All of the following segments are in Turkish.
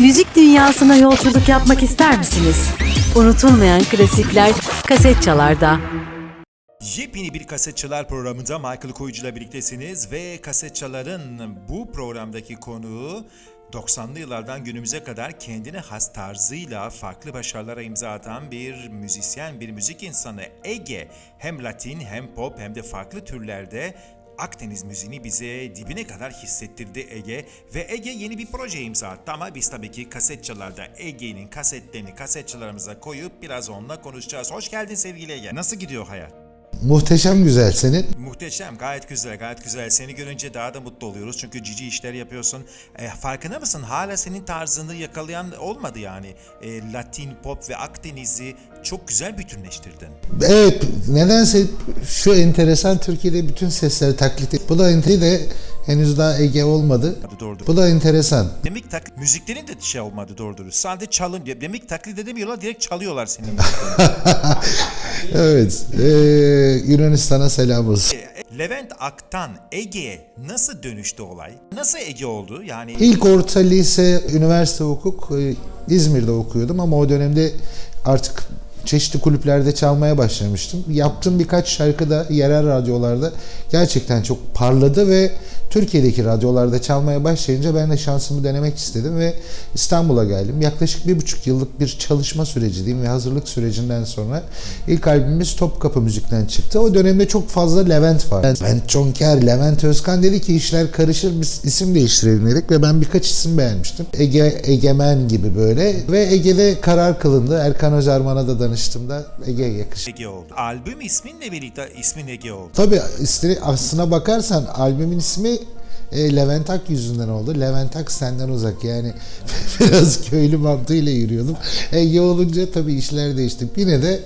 Müzik dünyasına yolculuk yapmak ister misiniz? Unutulmayan klasikler kaset çalarda. Yepyeni bir kasetçiler programında Michael Koyucu'yla birliktesiniz ve kasetçilerin bu programdaki konuğu 90'lı yıllardan günümüze kadar kendine has tarzıyla farklı başarılara imza atan bir müzisyen, bir müzik insanı Ege. Hem Latin hem pop hem de farklı türlerde Akdeniz müziğini bize dibine kadar hissettirdi Ege ve Ege yeni bir proje imza attı ama biz tabii ki kasetçilarda Ege'nin kasetlerini kasetçilerimize koyup biraz onunla konuşacağız. Hoş geldin sevgili Ege. Nasıl gidiyor hayat? Muhteşem güzel senin. Muhteşem, gayet güzel, gayet güzel. Seni görünce daha da mutlu oluyoruz çünkü cici işler yapıyorsun. E, farkında mısın? Hala senin tarzını yakalayan olmadı yani. E, Latin, pop ve Akdeniz'i çok güzel bütünleştirdin. Evet nedense şu enteresan Türkiye'de bütün sesleri taklit et. Bu da de henüz daha Ege olmadı. Adı doğrudur. Bu da enteresan. Demek tak müziklerin de şey olmadı doğru dürüst. Sadece çalın. Demek taklit edemiyorlar, direkt çalıyorlar senin. Evet. Ee, Yunanistan'a selam olsun. Levent Aktan Ege'ye nasıl dönüştü olay? Nasıl Ege oldu? Yani İlk orta lise, üniversite hukuk e, İzmir'de okuyordum ama o dönemde artık çeşitli kulüplerde çalmaya başlamıştım. Yaptığım birkaç şarkı da yerel radyolarda gerçekten çok parladı ve Türkiye'deki radyolarda çalmaya başlayınca ben de şansımı denemek istedim ve İstanbul'a geldim. Yaklaşık bir buçuk yıllık bir çalışma süreci diyeyim ve hazırlık sürecinden sonra ilk albümümüz Topkapı Müzik'ten çıktı. O dönemde çok fazla Levent var. Levent Çonker, Levent Özkan dedi ki işler karışır biz isim değiştirelim dedik ve ben birkaç isim beğenmiştim. Ege, Egemen gibi böyle ve Ege'de karar kılındı. Erkan Özerman'a da danıştığımda Ege yakışır. Ege oldu. Albüm isminle birlikte ismin Ege oldu. Tabii aslına bakarsan albümün ismi e, Levent Ak yüzünden oldu. Levent Ak senden uzak yani biraz köylü mantığıyla yürüyordum. Ege olunca tabii işler değişti. Yine de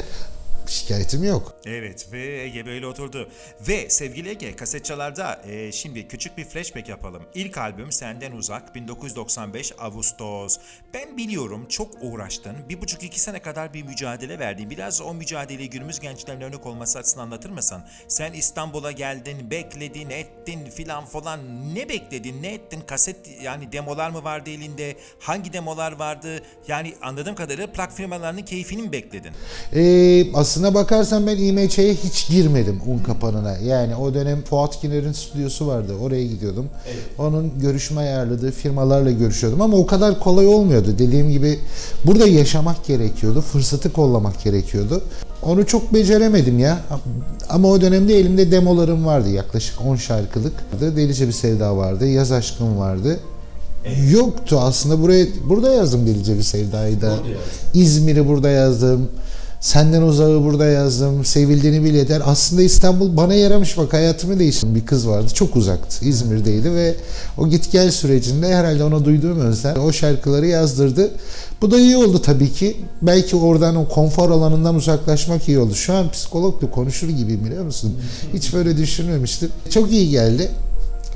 şikayetim yok. Evet ve Ege böyle oturdu. Ve sevgili Ege kasetçalarda e, şimdi küçük bir flashback yapalım. İlk albüm Senden Uzak 1995 Ağustos. Ben biliyorum çok uğraştın. Bir buçuk iki sene kadar bir mücadele verdin. Biraz o mücadeleyi günümüz gençlerine örnek olması açısından anlatır mısın? Sen İstanbul'a geldin, bekledin, ettin filan falan. Ne bekledin, ne ettin? Kaset yani demolar mı vardı elinde? Hangi demolar vardı? Yani anladığım kadarıyla plak firmalarının keyfini mi bekledin? Ee, aslına bakarsan ben İMÇ'ye hiç girmedim un kapanına. Yani o dönem Fuat Giner'in stüdyosu vardı. Oraya gidiyordum. Onun görüşme ayarladığı firmalarla görüşüyordum ama o kadar kolay olmuyordu. Dediğim gibi burada yaşamak gerekiyordu. Fırsatı kollamak gerekiyordu. Onu çok beceremedim ya. Ama o dönemde elimde demolarım vardı. Yaklaşık 10 şarkılık. Delice bir Sevda vardı. Yaz Aşkım vardı. Yoktu aslında buraya burada yazdım Delice bir Sevda'yı da. İzmir'i burada yazdım. Senden uzağı burada yazdım. Sevildiğini bil yeter. Aslında İstanbul bana yaramış bak hayatımı değiştirdi. Bir kız vardı. Çok uzaktı. İzmir'deydi ve o git gel sürecinde herhalde ona duyduğum özlem o şarkıları yazdırdı. Bu da iyi oldu tabii ki. Belki oradan o konfor alanından uzaklaşmak iyi oldu. Şu an psikologla konuşur gibiyim biliyor musun? Hiç böyle düşünmemiştim. Çok iyi geldi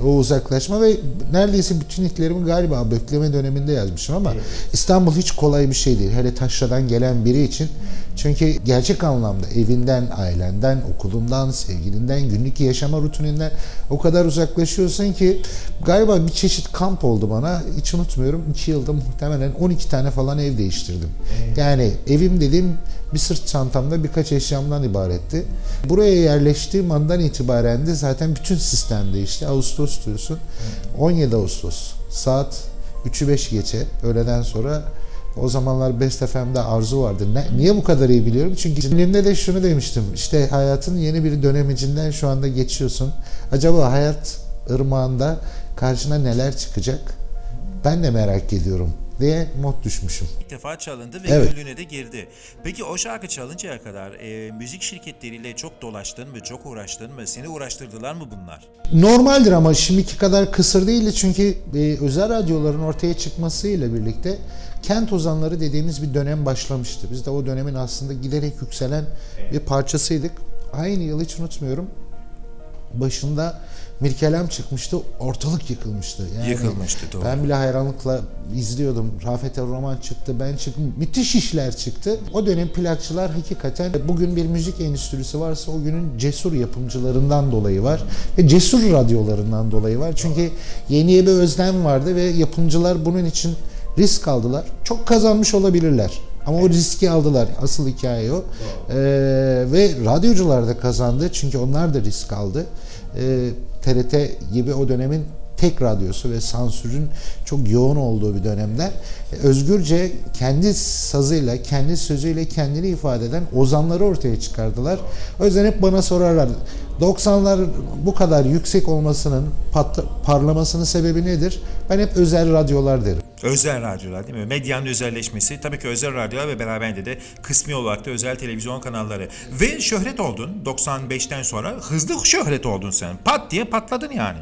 o uzaklaşma ve neredeyse bütün hitlerimi galiba bekleme döneminde yazmışım ama İstanbul hiç kolay bir şey değil. Hele taşradan gelen biri için. Çünkü gerçek anlamda evinden, ailenden, okulundan, sevgilinden, günlük yaşama rutininden o kadar uzaklaşıyorsun ki galiba bir çeşit kamp oldu bana. Hiç unutmuyorum. 2 yılda muhtemelen 12 tane falan ev değiştirdim. Yani evim dediğim bir sırt çantamda birkaç eşyamdan ibaretti. Buraya yerleştiğim andan itibaren de zaten bütün sistem değişti. Ağustos diyorsun. 17 Ağustos saat 3'ü 5 geçe öğleden sonra o zamanlar Best FM'de arzu vardı. Ne, niye bu kadar iyi biliyorum? Çünkü filmde de şunu demiştim. İşte hayatın yeni bir dönemicinden şu anda geçiyorsun. Acaba hayat ırmağında karşına neler çıkacak? Ben de merak ediyorum diye mod düşmüşüm. İlk defa çalındı ve Evet. gönlüne de girdi. Peki o şarkı çalıncaya kadar e, müzik şirketleriyle çok dolaştın mı, çok uğraştın mı? Seni uğraştırdılar mı bunlar? Normaldir ama şimdiki kadar kısır değildi çünkü e, özel radyoların ortaya çıkmasıyla birlikte kent ozanları dediğimiz bir dönem başlamıştı. Biz de o dönemin aslında giderek yükselen bir parçasıydık. Aynı yıl hiç unutmuyorum. Başında Mirkelem çıkmıştı, ortalık yıkılmıştı. Yani Yıkılmıştı, doğru. Ben bile hayranlıkla izliyordum. Rafet El Roman çıktı, ben çıktım. Müthiş işler çıktı. O dönem plakçılar hakikaten bugün bir müzik endüstrisi varsa o günün cesur yapımcılarından dolayı var. Ve cesur radyolarından dolayı var. Çünkü yeniye bir özlem vardı ve yapımcılar bunun için Risk aldılar. Çok kazanmış olabilirler. Ama o riski aldılar. Asıl hikaye o. Ee, ve radyocular da kazandı. Çünkü onlar da risk aldı. Ee, TRT gibi o dönemin tek radyosu ve sansürün çok yoğun olduğu bir dönemde e, özgürce kendi sazıyla, kendi sözüyle kendini ifade eden ozanları ortaya çıkardılar. O yüzden hep bana sorarlar 90'lar bu kadar yüksek olmasının, parlamasının sebebi nedir? Ben hep özel radyolar derim. Özel radyolar değil mi? Medyanın özelleşmesi, tabii ki özel radyolar ve beraberinde de kısmi olarak da özel televizyon kanalları. Ve şöhret oldun 95'ten sonra. Hızlı şöhret oldun sen. Pat diye patladın yani.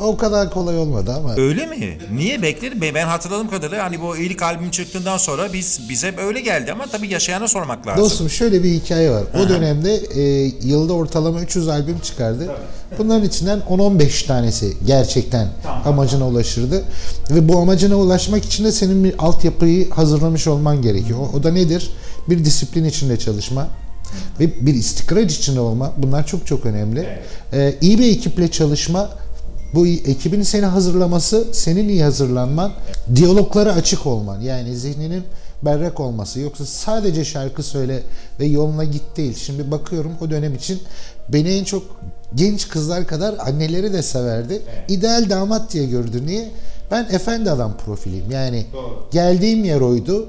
O kadar kolay olmadı ama Öyle mi? Niye bekledin? Ben hatırladığım kadarıyla hani bu ilk albüm çıktığından sonra biz bize öyle geldi ama tabii yaşayana sormak lazım. Dostum şöyle bir hikaye var. O dönemde e, yılda ortalama 300 albüm çıkardı. Bunların içinden 10-15 tanesi gerçekten amacına ulaşırdı. Ve bu amacına ulaşmak için de senin bir altyapıyı hazırlamış olman gerekiyor. O, o da nedir? Bir disiplin içinde çalışma ve bir istikrar içinde olma. Bunlar çok çok önemli. E, iyi bir ekiple çalışma bu ekibin seni hazırlaması, senin iyi hazırlanman, diyaloglara açık olman. Yani zihninin berrak olması. Yoksa sadece şarkı söyle ve yoluna git değil. Şimdi bakıyorum o dönem için beni en çok genç kızlar kadar anneleri de severdi. İdeal damat diye gördü. Niye? Ben efendi adam profiliyim. Yani geldiğim yer oydu.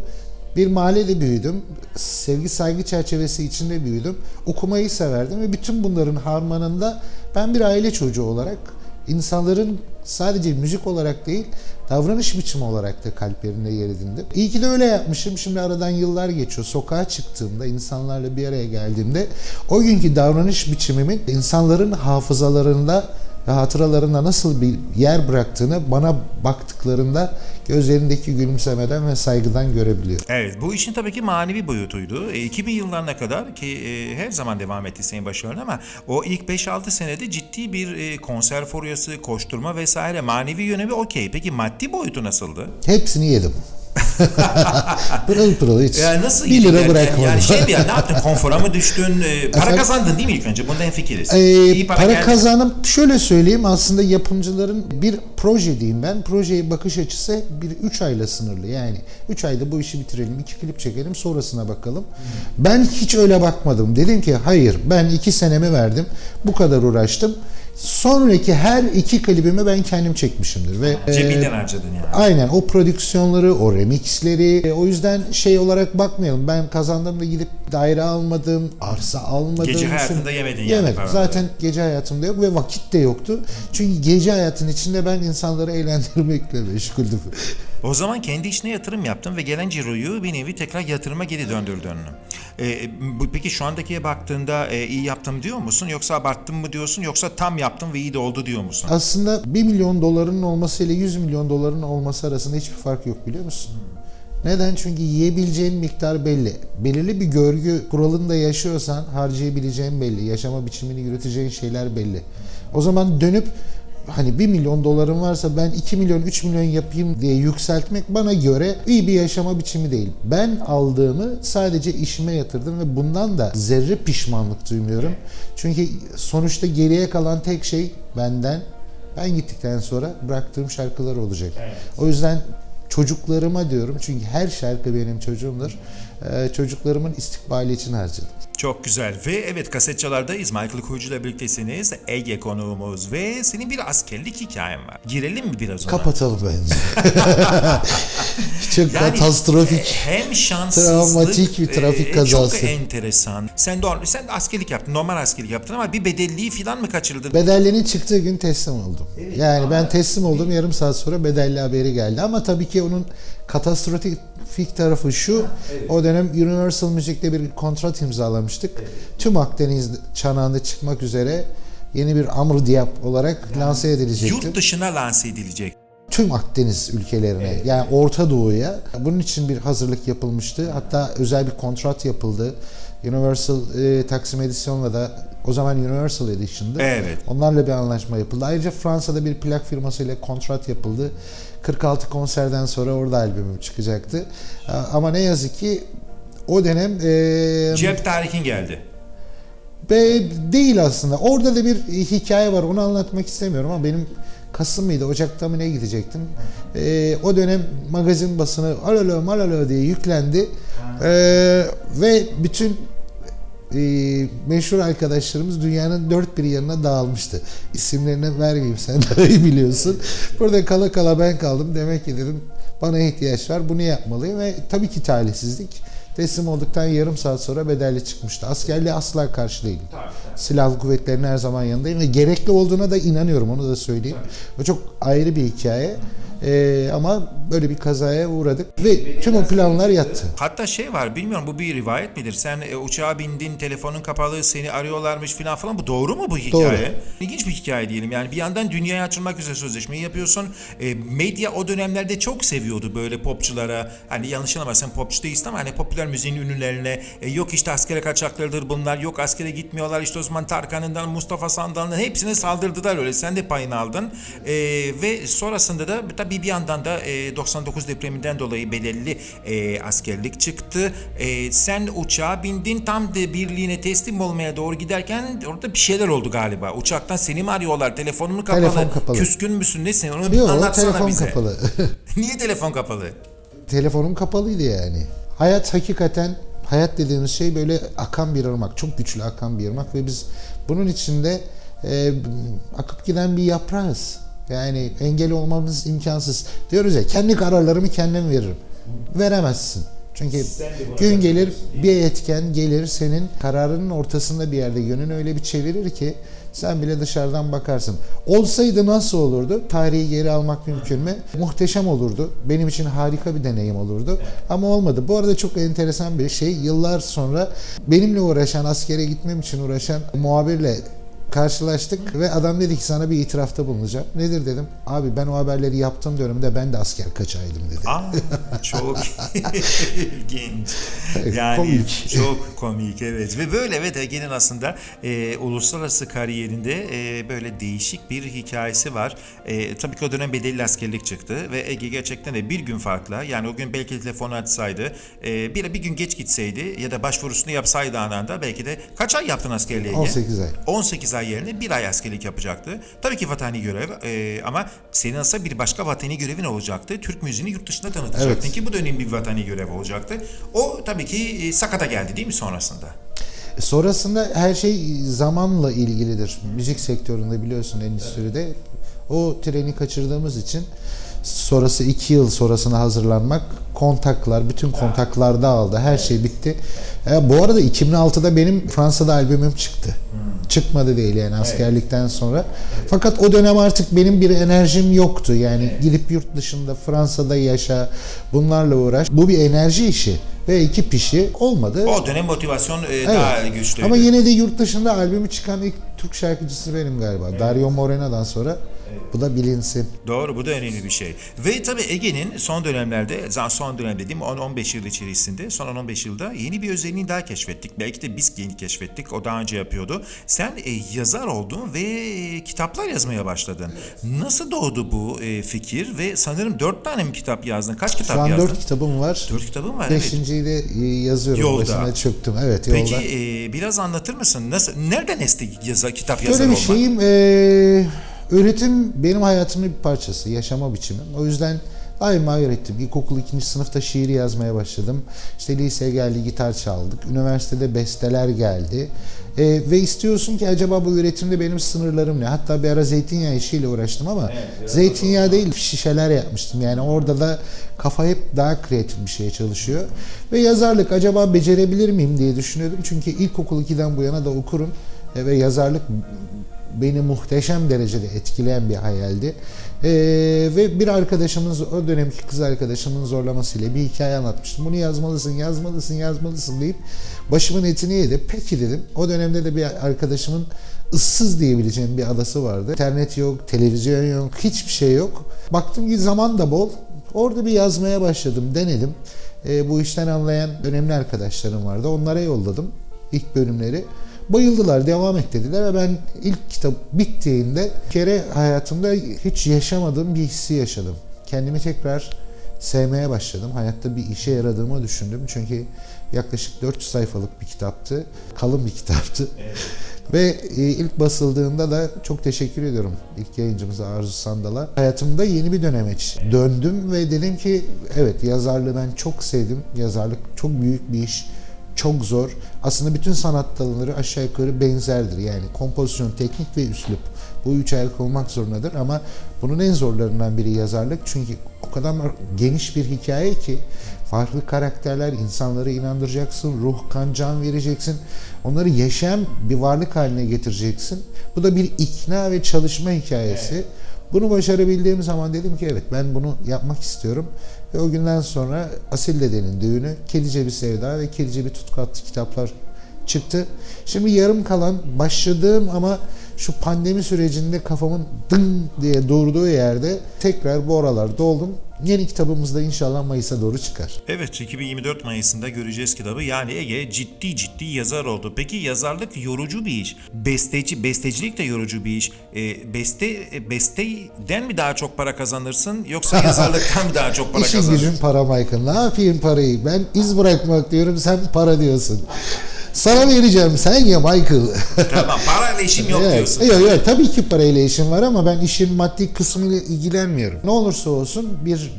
Bir mahallede büyüdüm. Sevgi saygı çerçevesi içinde büyüdüm. Okumayı severdim ve bütün bunların harmanında ben bir aile çocuğu olarak insanların sadece müzik olarak değil davranış biçimi olarak da kalplerinde yer edindim. İyi ki de öyle yapmışım. Şimdi aradan yıllar geçiyor. Sokağa çıktığımda, insanlarla bir araya geldiğimde o günkü davranış biçimimin insanların hafızalarında ve hatıralarında nasıl bir yer bıraktığını bana baktıklarında gözlerindeki gülümsemeden ve saygıdan görebiliyorum. Evet bu işin tabii ki manevi boyutuydu. E, 2000 yıllarına kadar ki e, her zaman devam etti senin başarın ama o ilk 5-6 senede ciddi bir e, konser furyası, koşturma vesaire manevi yönemi okey. Peki maddi boyutu nasıldı? Hepsini yedim. Pırıl pırıl hiç. Ya nasıl 1 yedin lira bırakmadım. Yani şey mi ya ne yaptın konfora mı düştün? E, para kazandın değil mi ilk önce? Bundan fikiriz. Ee, İyi para geldi. kazanıp şöyle söyleyeyim aslında yapımcıların bir proje diyeyim ben. Projeye bakış açısı bir 3 ayla sınırlı. Yani 3 ayda bu işi bitirelim, iki klip çekelim sonrasına bakalım. Ben hiç öyle bakmadım. Dedim ki hayır ben 2 senemi verdim. Bu kadar uğraştım. Sonraki her iki klibimi ben kendim çekmişimdir ve Cebinden e, harcadın yani. Aynen o prodüksiyonları, o remixleri. E, O yüzden şey olarak bakmayalım. Ben kazandığımda gidip daire almadım, arsa almadım. Gece hayatında yemedin yani Yemedim. paraları. Zaten gece hayatımda yok ve vakit de yoktu. Çünkü gece hayatın içinde ben insanları eğlendirmekle meşguldüm. O zaman kendi işine yatırım yaptın ve gelen ciroyu bir nevi tekrar yatırıma geri döndürdün. E, bu, peki şu andakiye baktığında e, iyi yaptım diyor musun? Yoksa abarttım mı diyorsun? Yoksa tam yaptım ve iyi de oldu diyor musun? Aslında 1 milyon dolarının olması ile 100 milyon doların olması arasında hiçbir fark yok biliyor musun? Neden? Çünkü yiyebileceğin miktar belli. Belirli bir görgü kuralında yaşıyorsan harcayabileceğin belli. Yaşama biçimini yürüteceğin şeyler belli. O zaman dönüp hani 1 milyon dolarım varsa ben 2 milyon 3 milyon yapayım diye yükseltmek bana göre iyi bir yaşama biçimi değil. Ben aldığımı sadece işime yatırdım ve bundan da zerre pişmanlık duymuyorum. Çünkü sonuçta geriye kalan tek şey benden ben gittikten sonra bıraktığım şarkılar olacak. O yüzden çocuklarıma diyorum çünkü her şarkı benim çocuğumdur. Ee, çocuklarımın istikbali için harcadım. Çok güzel ve evet kasetçalardayız. Michael Kuyucu ile birliktesiniz. Ege konuğumuz ve senin bir askerlik hikayen var. Girelim mi biraz ona? Kapatalım bence. Çok Yani, katastrofik. e, hem şanssızlık, Travmatik bir trafik e, kazası. Çok enteresan. Sen de, sen askerlik yaptın, normal askerlik yaptın ama bir bedelliği falan mı kaçırdın? Bedelli'nin çıktığı gün teslim oldum. Yani ben teslim oldum yarım saat sonra bedelli haberi geldi. Ama tabii ki onun katastrofik tarafı şu. O dönem Universal Müzik'te bir kontrat imzalamıştık. Tüm Akdeniz çanağında çıkmak üzere yeni bir Amr Diap olarak lanse edilecekti. Yurt dışına lanse edilecek. tüm Akdeniz ülkelerine yani Orta Doğu'ya bunun için bir hazırlık yapılmıştı. Hatta özel bir kontrat yapıldı. Universal e, Taksim Edition'la da o zaman Universal Edition'dı. Evet. Onlarla bir anlaşma yapıldı. Ayrıca Fransa'da bir plak firmasıyla kontrat yapıldı. 46 konserden sonra orada albümüm çıkacaktı. Ama ne yazık ki o dönem e, Cep tarihin geldi. Be değil aslında. Orada da bir hikaye var. Onu anlatmak istemiyorum ama benim Kasım mıydı, Ocak'ta mı ne gidecektim. Ee, o dönem magazin basını alalo malalo diye yüklendi. Ee, ve bütün e, meşhur arkadaşlarımız dünyanın dört bir yanına dağılmıştı. İsimlerini vermeyeyim sen daha iyi biliyorsun. Burada kala kala ben kaldım. Demek ki dedim bana ihtiyaç var bunu yapmalıyım ve tabii ki talihsizlik. Teslim olduktan yarım saat sonra bedelli çıkmıştı. Askerliğe asla karşı değilim. Silahlı kuvvetlerin her zaman yanındayım ve gerekli olduğuna da inanıyorum onu da söyleyeyim. O çok ayrı bir hikaye. Ee, ama böyle bir kazaya uğradık ve tüm o planlar yattı. Hatta şey var bilmiyorum bu bir rivayet midir? Sen e, uçağa bindin, telefonun kapalı, seni arıyorlarmış falan falan. Bu doğru mu bu hikaye? İlginç bir hikaye diyelim. Yani bir yandan dünyaya açılmak üzere sözleşmeyi yapıyorsun. E, medya o dönemlerde çok seviyordu böyle popçulara. Hani yanlış anlamazsan popçu değilsin ama hani popüler müziğin ünlülerine. e, yok işte askere kaçaklarıdır bunlar. Yok askere gitmiyorlar. İşte o zaman Tarkan'ından, Mustafa Sandal'ından hepsine saldırdılar öyle. Sen de payını aldın. E, ve sonrasında da tabii bir yandan da e, 99 depreminden dolayı belirli e, askerlik çıktı. E, sen uçağa bindin tam da birliğine teslim olmaya doğru giderken orada bir şeyler oldu galiba. Uçaktan seni mi arıyorlar? Telefonun mu kapalı? Telefon kapalı. Küskün müsün? Nesin? Onu bir Yok anlatsana telefon bize. kapalı. Niye telefon kapalı? Telefonum kapalıydı yani. Hayat hakikaten hayat dediğimiz şey böyle akan bir ırmak. Çok güçlü akan bir ırmak ve biz bunun içinde e, akıp giden bir yaprağız. Yani engel olmamız imkansız. Diyoruz ya kendi kararlarımı kendim veririm. Veremezsin. Çünkü gün gelir bir etken gelir senin kararının ortasında bir yerde yönünü öyle bir çevirir ki sen bile dışarıdan bakarsın. Olsaydı nasıl olurdu? Tarihi geri almak mümkün mü? Muhteşem olurdu. Benim için harika bir deneyim olurdu. Ama olmadı. Bu arada çok enteresan bir şey. Yıllar sonra benimle uğraşan, askere gitmem için uğraşan muhabirle karşılaştık ve adam dedi ki sana bir itirafta bulunacağım. Nedir dedim. Abi ben o haberleri yaptığım dönemde ben de asker kaçaydım dedi. Aa, çok ilginç. Yani Komik. çok komik evet. Ve böyle evet Ege'nin aslında e, uluslararası kariyerinde e, böyle değişik bir hikayesi var. E, tabii ki o dönem bedelli askerlik çıktı ve Ege gerçekten de bir gün farkla yani o gün belki telefonu açsaydı e, bir, bir gün geç gitseydi ya da başvurusunu yapsaydı anında belki de kaç ay yaptın askerliğe Ege? 18 ay. 18 ay yerine bir ay askerlik yapacaktı. Tabii ki vatani görev e, ama senin aslında bir başka vatani görevin olacaktı. Türk müziğini yurt dışında tanıtacaktın Evet. ki bu dönem bir vatani görev olacaktı. O tabii ki e, sakata geldi değil mi sonrasında? Sonrasında her şey zamanla ilgilidir. Müzik sektöründe biliyorsun endüstride. O treni kaçırdığımız için sonrası iki yıl sonrasına hazırlanmak, kontaklar, bütün kontaklar dağıldı. Her şey bitti. E, bu arada 2006'da benim Fransa'da albümüm çıktı. Çıkmadı değil yani askerlikten sonra. Fakat o dönem artık benim bir enerjim yoktu. Yani gidip yurt dışında Fransa'da yaşa, bunlarla uğraş. Bu bir enerji işi ve ekip işi olmadı. O dönem motivasyon e, daha güçlüydü. Ama yine de yurt dışında albümü çıkan ilk Türk şarkıcısı benim galiba. Dario Morena'dan sonra. Bu da bilinsin. Doğru bu da önemli bir şey. Ve tabii Ege'nin son dönemlerde, son dönem dediğim 10-15 yıl içerisinde, son 15 yılda yeni bir özelliğini daha keşfettik. Belki de biz yeni keşfettik, o daha önce yapıyordu. Sen e, yazar oldun ve e, kitaplar yazmaya başladın. Nasıl doğdu bu e, fikir ve sanırım 4 tane mi kitap yazdın? Kaç kitap Şu an yazdın? dört kitabım var. 4 kitabım var evet. Beşinciyi de e, yazıyorum. Yolda. Başına çöktüm. Evet yolda. Peki e, biraz anlatır mısın? Nasıl, nereden esti yaza, kitap yazar Böyle bir olmak? şeyim. E, üretim benim hayatımın bir parçası. Yaşama biçimim. O yüzden daima ürettim. İlkokul ikinci sınıfta şiir yazmaya başladım. İşte liseye geldi gitar çaldık. Üniversitede besteler geldi. E, ve istiyorsun ki acaba bu üretimde benim sınırlarım ne? Hatta bir ara zeytinyağı işiyle uğraştım ama zeytinyağı değil şişeler yapmıştım. Yani orada da kafa hep daha kreatif bir şeye çalışıyor. Ve yazarlık acaba becerebilir miyim diye düşünüyordum. Çünkü ilkokul 2'den bu yana da okurum. E, ve yazarlık beni muhteşem derecede etkileyen bir hayaldi. Ee, ve bir arkadaşımız, o dönemki kız arkadaşımın zorlamasıyla bir hikaye anlatmıştım. Bunu yazmalısın, yazmalısın, yazmalısın deyip başımın etini yedi. Peki dedim. O dönemde de bir arkadaşımın ıssız diyebileceğim bir adası vardı. İnternet yok, televizyon yok, hiçbir şey yok. Baktım ki zaman da bol. Orada bir yazmaya başladım, denedim. Ee, bu işten anlayan önemli arkadaşlarım vardı. Onlara yolladım ilk bölümleri. Bayıldılar, devam et dediler ve ben ilk kitap bittiğinde bir kere hayatımda hiç yaşamadığım bir hissi yaşadım. Kendimi tekrar sevmeye başladım. Hayatta bir işe yaradığımı düşündüm. Çünkü yaklaşık 400 sayfalık bir kitaptı. Kalın bir kitaptı. Ve e, ilk basıldığında da çok teşekkür ediyorum ilk yayıncımıza Arzu Sandal'a. Hayatımda yeni bir döneme döndüm ve dedim ki evet yazarlığı ben çok sevdim. Yazarlık çok büyük bir iş. Çok zor. Aslında bütün sanat dalları aşağı yukarı benzerdir. Yani kompozisyon, teknik ve üslup. Bu üç ayak olmak zorundadır ama bunun en zorlarından biri yazarlık. Çünkü o kadar geniş bir hikaye ki farklı karakterler, insanları inandıracaksın, ruh, kan, can vereceksin. Onları yaşayan bir varlık haline getireceksin. Bu da bir ikna ve çalışma hikayesi. Bunu başarabildiğim zaman dedim ki evet ben bunu yapmak istiyorum. Ve o günden sonra Asil Dede'nin düğünü, Kedice bir Sevda ve Kedice bir Tutku adlı kitaplar çıktı. Şimdi yarım kalan başladığım ama şu pandemi sürecinde kafamın dın diye durduğu yerde tekrar bu aralarda oldum. Yeni kitabımız da inşallah Mayıs'a doğru çıkar. Evet 2024 Mayıs'ında göreceğiz kitabı. Yani Ege ciddi ciddi yazar oldu. Peki yazarlık yorucu bir iş. Besteci, bestecilik de yorucu bir iş. E, beste, e, besteden mi daha çok para kazanırsın yoksa yazarlıktan mı daha çok para İşin kazanırsın? gücün para Michael. Ne yapayım parayı? Ben iz bırakmak diyorum sen para diyorsun. Sana vereceğim sen ya Michael. tamam parayla işim yok Evet. diyorsun. Yok yok tabii ki parayla işim var ama ben işin maddi kısmıyla ilgilenmiyorum. Ne olursa olsun bir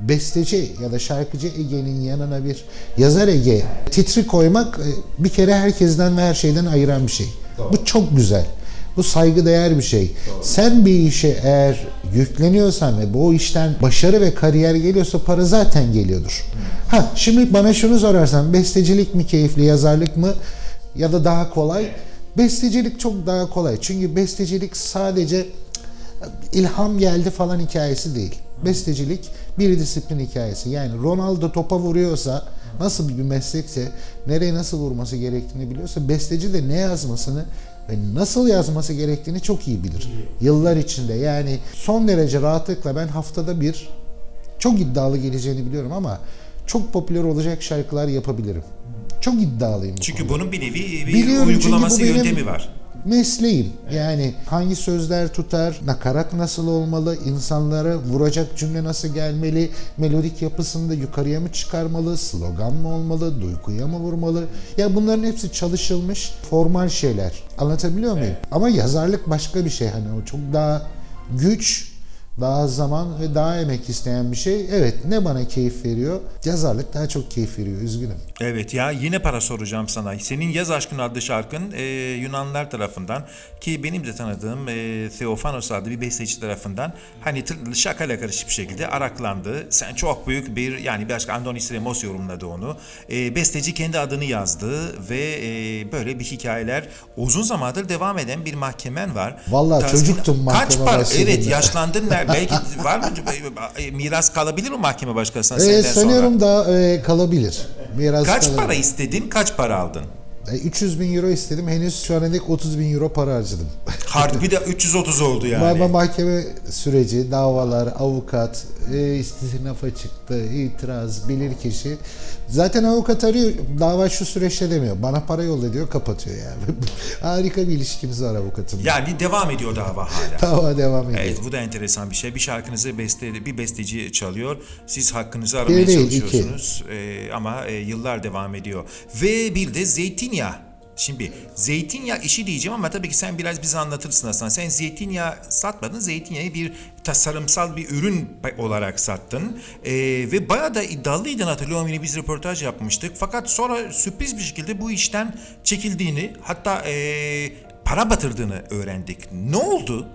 besteci ya da şarkıcı Ege'nin yanına bir yazar Ege titri koymak e, bir kere herkesten ve her şeyden ayıran bir şey. Bu çok güzel. Bu saygıdeğer bir şey. Sen bir işe eğer yükleniyorsan ve bu işten başarı ve kariyer geliyorsa para zaten geliyordur. Ha şimdi bana şunu sorarsan bestecilik mi keyifli, yazarlık mı ya da daha kolay? Bestecilik çok daha kolay. Çünkü bestecilik sadece ilham geldi falan hikayesi değil. Bestecilik bir disiplin hikayesi. Yani Ronaldo topa vuruyorsa nasıl bir meslekse nereye nasıl vurması gerektiğini biliyorsa besteci de ne yazmasını ve nasıl yazması gerektiğini çok iyi bilir. Yıllar içinde yani son derece rahatlıkla ben haftada bir çok iddialı geleceğini biliyorum ama çok popüler olacak şarkılar yapabilirim. Çok iddialıyım bu Çünkü konuda. bunun bir nevi bir Biliyorum çünkü uygulaması bu benim- yöntemi var. Mesleğim. Yani hangi sözler tutar, nakarat nasıl olmalı, insanlara vuracak cümle nasıl gelmeli, melodik yapısında yukarıya mı çıkarmalı, slogan mı olmalı, duyguya mı vurmalı? Ya bunların hepsi çalışılmış formal şeyler. Anlatabiliyor muyum? Ama yazarlık başka bir şey. Hani o çok daha güç, daha zaman ve daha emek isteyen bir şey. Evet ne bana keyif veriyor? Yazarlık daha çok keyif veriyor. Üzgünüm. Evet ya yine para soracağım sana. Senin Yaz Aşkın adlı şarkın e, Yunanlılar tarafından ki benim de tanıdığım e, Theophanos adlı bir besteci tarafından hani şakayla karışık bir şekilde araklandı. Sen çok büyük bir yani bir başka Andonis Remos yorumladı onu. E, besteci kendi adını yazdı ve e, böyle bir hikayeler uzun zamandır devam eden bir mahkemen var. Vallahi Tazmin- çocuktum mahkeme Kaç para? Evet yaşlandın. Belki var mı? E, Miras kalabilir mi mahkeme başkasına Ee, sonra? sanıyorum da e, kalabilir. Biraz Kaç kalabilir. para istedin? Kaç para aldın? E, 300 bin euro istedim. Henüz şu ana dek 30 bin euro para harcadım. Hard bir de 330 oldu yani. Ama mahkeme süreci, davalar, avukat, e, istinafa çıktı, itiraz, bilirkişi. Zaten avukat arıyor, dava şu süreçte demiyor. Bana para yolla diyor, kapatıyor yani. Harika bir ilişkimiz var avukatımla. Yani devam ediyor dava hala. Dava devam ediyor. Evet bu da enteresan bir şey. Bir şarkınızı beste, bir besteci çalıyor. Siz hakkınızı aramaya Bir değil, çalışıyorsunuz. Ee, ama e, yıllar devam ediyor. Ve bir de zeytinyağı. Şimdi zeytinyağı işi diyeceğim ama tabii ki sen biraz bize anlatırsın aslında. Sen zeytinyağı satmadın. Zeytinyağı bir tasarımsal bir ürün olarak sattın. Ee, ve bayağı da iddialıydın hatırlıyorum. Yine biz röportaj yapmıştık. Fakat sonra sürpriz bir şekilde bu işten çekildiğini hatta e, para batırdığını öğrendik. Ne oldu?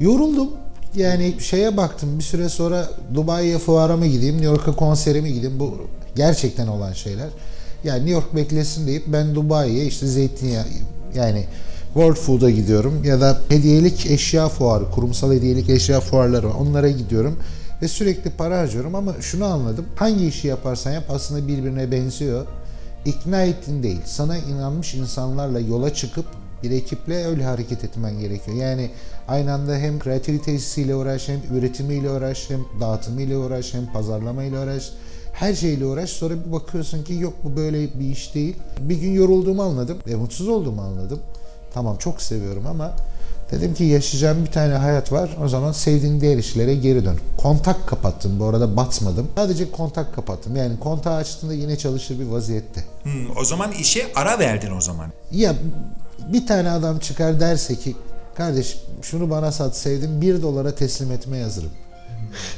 Yoruldum. Yani şeye baktım bir süre sonra Dubai'ye fuara mı gideyim, New York'a konsere gideyim bu gerçekten olan şeyler. Yani New York beklesin deyip ben Dubai'ye işte zeytinyağı yani World Food'a gidiyorum ya da hediyelik eşya fuarı, kurumsal hediyelik eşya fuarları var. Onlara gidiyorum ve sürekli para harcıyorum ama şunu anladım. Hangi işi yaparsan yap aslında birbirine benziyor. İkna ettin değil. Sana inanmış insanlarla yola çıkıp bir ekiple öyle hareket etmen gerekiyor. Yani aynı anda hem kreativitesiyle uğraş, hem üretimiyle uğraş, hem dağıtımıyla uğraş, hem pazarlamayla uğraş. Her şeyle uğraş. Sonra bir bakıyorsun ki yok bu böyle bir iş değil. Bir gün yorulduğumu anladım ve mutsuz olduğumu anladım. Tamam çok seviyorum ama Dedim ki yaşayacağım bir tane hayat var. O zaman sevdiğin diğer işlere geri dön. Kontak kapattım. Bu arada batmadım. Sadece kontak kapattım. Yani kontağı açtığında yine çalışır bir vaziyette. Hmm, o zaman işe ara verdin o zaman. Ya bir tane adam çıkar derse ki kardeş şunu bana sat sevdim 1 dolara teslim etmeye hazırım.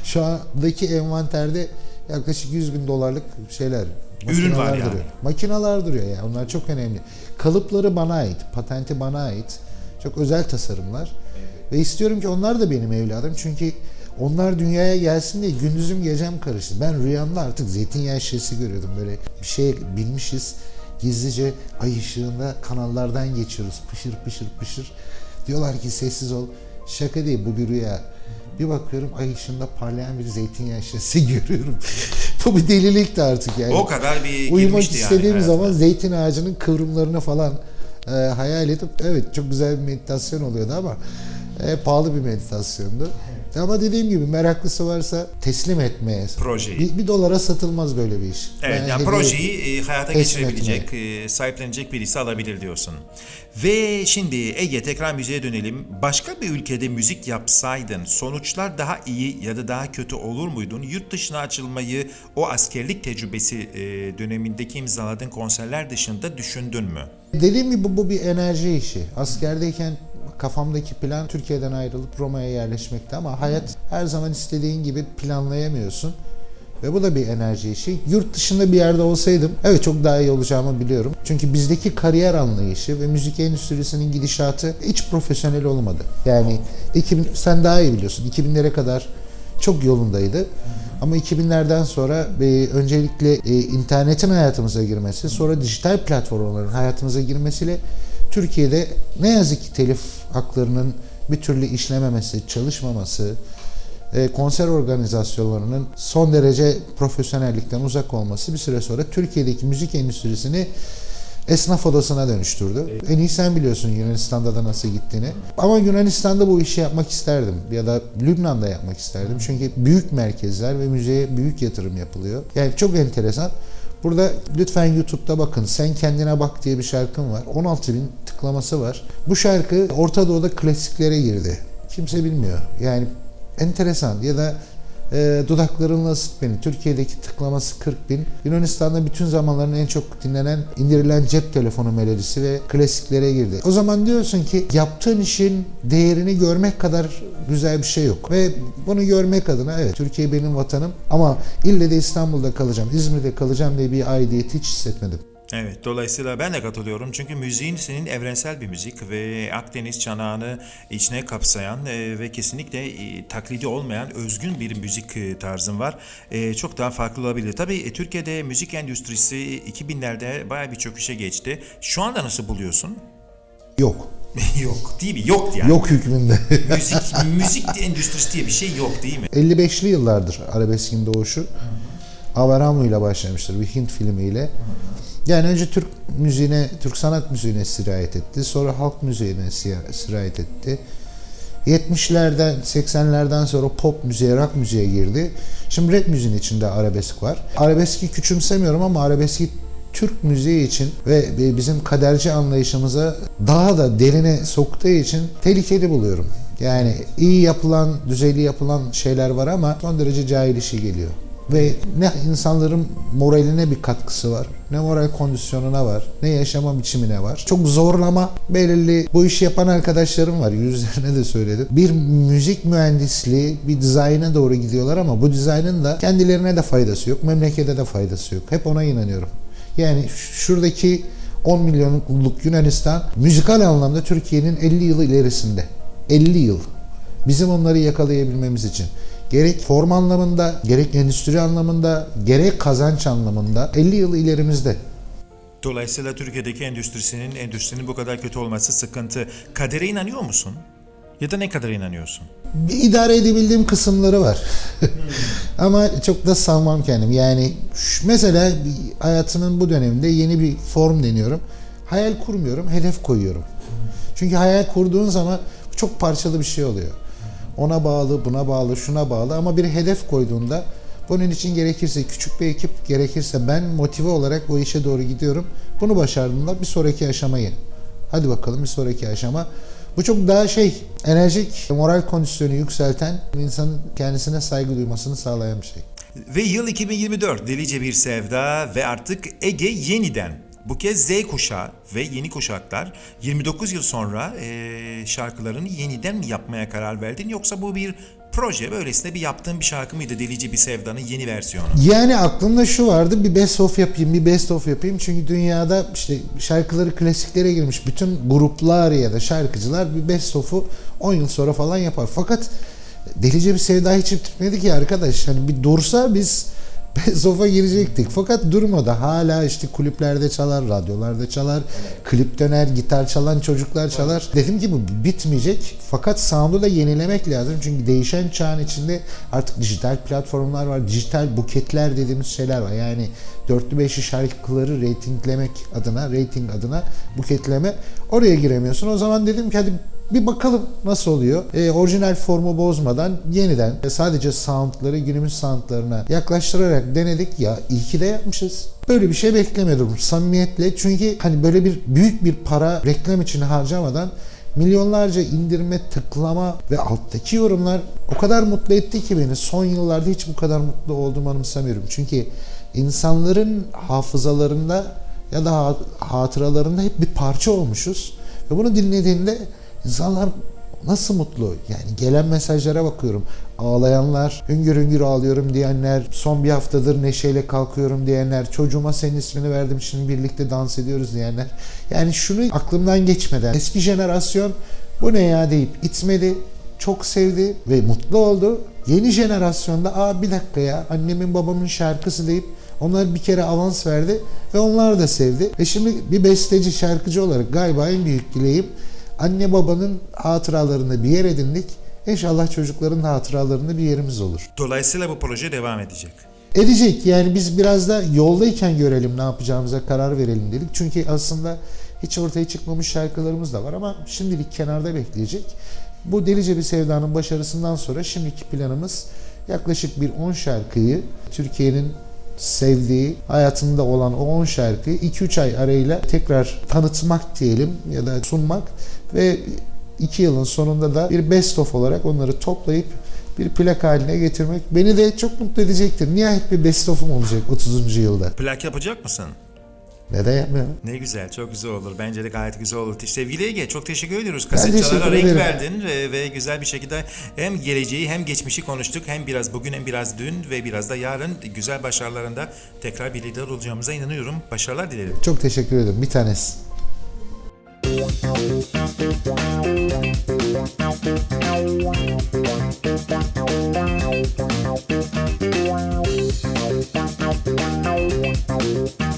Şu andaki envanterde yaklaşık 100 bin dolarlık şeyler. Ürün var yani. Duruyor. Makineler duruyor ya. Onlar çok önemli. Kalıpları bana ait. Patenti bana ait. Çok özel tasarımlar. Ve istiyorum ki onlar da benim evladım. Çünkü onlar dünyaya gelsin diye gündüzüm gecem karıştı. Ben rüyamda artık zeytinyağı şişesi görüyordum. Böyle bir şey bilmişiz. Gizlice ay ışığında kanallardan geçiyoruz. Pışır pışır pışır. Diyorlar ki sessiz ol. Şaka değil bu bir rüya. Bir bakıyorum ay ışığında parlayan bir zeytinyağı şişesi görüyorum. bu bir delilikti artık yani. O kadar bir Uyumak yani istediğim hayatına. zaman zeytin ağacının kıvrımlarını falan e, hayal edip evet çok güzel bir meditasyon oluyordu ama e, pahalı bir meditasyondu. Ama dediğim gibi meraklısı varsa teslim etmeye. Projeyi. Bir, bir dolara satılmaz böyle bir iş. Evet Ben yani projeyi e, hayata geçirebilecek, e, sahiplenecek birisi alabilir diyorsun. Ve şimdi Ege tekrar müziğe dönelim. Başka bir ülkede müzik yapsaydın sonuçlar daha iyi ya da daha kötü olur muydun? Yurt dışına açılmayı o askerlik tecrübesi e, dönemindeki imzaladığın konserler dışında düşündün mü? Dediğim gibi bu, bu bir enerji işi. Askerdeyken kafamdaki plan Türkiye'den ayrılıp Roma'ya yerleşmekti ama hayat her zaman istediğin gibi planlayamıyorsun. Ve bu da bir enerji işi. Yurt dışında bir yerde olsaydım evet çok daha iyi olacağımı biliyorum. Çünkü bizdeki kariyer anlayışı ve müzik endüstrisinin gidişatı hiç profesyonel olmadı. Yani 2000, sen daha iyi biliyorsun 2000'lere kadar çok yolundaydı. Ama 2000'lerden sonra e, öncelikle e, internetin hayatımıza girmesi, sonra dijital platformların hayatımıza girmesiyle Türkiye'de ne yazık ki telif haklarının bir türlü işlememesi, çalışmaması, e, konser organizasyonlarının son derece profesyonellikten uzak olması bir süre sonra Türkiye'deki müzik endüstrisini esnaf odasına dönüştürdü. En iyi sen biliyorsun Yunanistan'da da nasıl gittiğini. Ama Yunanistan'da bu işi yapmak isterdim ya da Lübnan'da yapmak isterdim. Çünkü büyük merkezler ve müzeye büyük yatırım yapılıyor. Yani çok enteresan. Burada lütfen YouTube'da bakın. Sen kendine bak diye bir şarkım var. 16 bin tıklaması var. Bu şarkı Orta Doğu'da klasiklere girdi. Kimse bilmiyor. Yani enteresan ya da e, dudaklarınla ısıt beni. Türkiye'deki tıklaması 40 bin. Yunanistan'da bütün zamanların en çok dinlenen, indirilen cep telefonu melodisi ve klasiklere girdi. O zaman diyorsun ki yaptığın işin değerini görmek kadar güzel bir şey yok. Ve bunu görmek adına evet Türkiye benim vatanım ama ille de İstanbul'da kalacağım, İzmir'de kalacağım diye bir aidiyet hiç hissetmedim. Evet, dolayısıyla ben de katılıyorum. Çünkü müziğin senin evrensel bir müzik ve Akdeniz çanağını içine kapsayan e, ve kesinlikle e, taklidi olmayan özgün bir müzik e, tarzın var. Çok daha farklı olabilir. Tabii Türkiye'de müzik endüstrisi 2000'lerde bayağı bir çöküşe geçti. Şu anda nasıl buluyorsun? Yok. yok değil mi? Yok yani. Yok hükmünde. Müzik, müzik endüstrisi diye bir şey yok değil mi? 55'li yıllardır arabeskin doğuşu. Avaramu ile başlamıştır bir Hint filmiyle. Yani önce Türk müziğine, Türk sanat müziğine sirayet etti. Sonra halk müziğine sirayet etti. 70'lerden, 80'lerden sonra pop müziğe, rock müziğe girdi. Şimdi rap müziğin içinde arabesk var. Arabeski küçümsemiyorum ama arabeski Türk müziği için ve bizim kaderci anlayışımıza daha da derine soktuğu için tehlikeli buluyorum. Yani iyi yapılan, düzeyli yapılan şeyler var ama son derece cahil işi geliyor. Ve ne insanların moraline bir katkısı var, ne moral kondisyonuna var, ne yaşama biçimine var. Çok zorlama belirli bu işi yapan arkadaşlarım var. Yüzlerine de söyledim. Bir müzik mühendisliği, bir dizayna doğru gidiyorlar ama bu dizaynın da kendilerine de faydası yok, memlekete de faydası yok. Hep ona inanıyorum. Yani şuradaki 10 milyonluk Yunanistan müzikal anlamda Türkiye'nin 50 yıl ilerisinde. 50 yıl. Bizim onları yakalayabilmemiz için. Gerek form anlamında, gerek endüstri anlamında, gerek kazanç anlamında 50 yıl ilerimizde. Dolayısıyla Türkiye'deki endüstrisinin endüstrinin bu kadar kötü olması sıkıntı. Kadere inanıyor musun? Ya da ne kadar inanıyorsun? İdare edebildiğim kısımları var. Ama çok da sanmam kendim. Yani mesela hayatımın bu döneminde yeni bir form deniyorum. Hayal kurmuyorum, hedef koyuyorum. Çünkü hayal kurduğun zaman çok parçalı bir şey oluyor. Ona bağlı, buna bağlı, şuna bağlı ama bir hedef koyduğunda bunun için gerekirse küçük bir ekip, gerekirse ben motive olarak o işe doğru gidiyorum. Bunu başardığımda bir sonraki aşamayı. Hadi bakalım bir sonraki aşama. Bu çok daha şey enerjik, moral kondisyonu yükselten, insanın kendisine saygı duymasını sağlayan bir şey. Ve yıl 2024 delice bir sevda ve artık Ege yeniden. Bu kez Z kuşağı ve yeni kuşaklar 29 yıl sonra eee, şarkılarını yeniden mi yapmaya karar verdin yoksa bu bir proje böylesine bir yaptığın bir şarkı mıydı Delice Bir Sevda'nın yeni versiyonu? Yani aklımda şu vardı bir best of yapayım bir best of yapayım çünkü dünyada işte şarkıları klasiklere girmiş bütün gruplar ya da şarkıcılar bir best of'u 10 yıl sonra falan yapar. Fakat delice bir sevda hiç bitmedi ki arkadaş. Hani bir dursa biz best of'a girecektik. Fakat durmadı. Hala işte kulüplerde çalar, radyolarda çalar, klip döner, gitar çalan çocuklar çalar. Dedim ki bu bitmeyecek. Fakat sound'u da yenilemek lazım. Çünkü değişen çağın içinde artık dijital platformlar var. Dijital buketler dediğimiz şeyler var. Yani dörtlü beşli şarkıları reytinglemek adına, rating adına buketleme. Oraya giremiyorsun. O zaman dedim ki hadi bir bakalım nasıl oluyor. E, orijinal formu bozmadan yeniden e, sadece soundları günümüz soundlarına yaklaştırarak denedik ya iyi ki de yapmışız. Böyle bir şey beklemiyordum samimiyetle. Çünkü hani böyle bir büyük bir para reklam için harcamadan milyonlarca indirme, tıklama ve alttaki yorumlar o kadar mutlu etti ki beni. Son yıllarda hiç bu kadar mutlu olduğumu anımsamıyorum. Çünkü insanların hafızalarında ya da ha- hatıralarında hep bir parça olmuşuz. Ve bunu dinlediğinde insanlar nasıl mutlu? Yani gelen mesajlara bakıyorum. Ağlayanlar, hüngür hüngür ağlıyorum diyenler, son bir haftadır neşeyle kalkıyorum diyenler, çocuğuma senin ismini verdim şimdi birlikte dans ediyoruz diyenler. Yani şunu aklımdan geçmeden eski jenerasyon bu ne ya deyip itmedi, çok sevdi ve mutlu oldu. Yeni jenerasyonda aa bir dakika ya annemin babamın şarkısı deyip onlar bir kere avans verdi ve onlar da sevdi. Ve şimdi bir besteci, şarkıcı olarak galiba en büyük dileğim anne babanın hatıralarında bir yer edindik. İnşallah çocukların da hatıralarında bir yerimiz olur. Dolayısıyla bu proje devam edecek. Edecek yani biz biraz da yoldayken görelim ne yapacağımıza karar verelim dedik. Çünkü aslında hiç ortaya çıkmamış şarkılarımız da var ama şimdilik kenarda bekleyecek. Bu Delice Bir Sevda'nın başarısından sonra şimdiki planımız yaklaşık bir 10 şarkıyı Türkiye'nin sevdiği, hayatında olan o 10 şarkıyı 2-3 ay arayla tekrar tanıtmak diyelim ya da sunmak ve 2 yılın sonunda da bir best of olarak onları toplayıp bir plak haline getirmek beni de çok mutlu edecektir. Nihayet bir best of'um olacak 30. yılda. Plak yapacak mısın? Neden yapmayalım? Ne güzel, çok güzel olur. Bence de gayet güzel olur. Sevgili Ege, çok teşekkür ediyoruz. Kasetçalara renk verdin ve, ve güzel bir şekilde hem geleceği hem geçmişi konuştuk. Hem biraz bugün hem biraz dün ve biraz da yarın güzel başarılarında tekrar bir lider olacağımıza inanıyorum. Başarılar dilerim. Çok teşekkür ederim. Bir tanesi. Wow.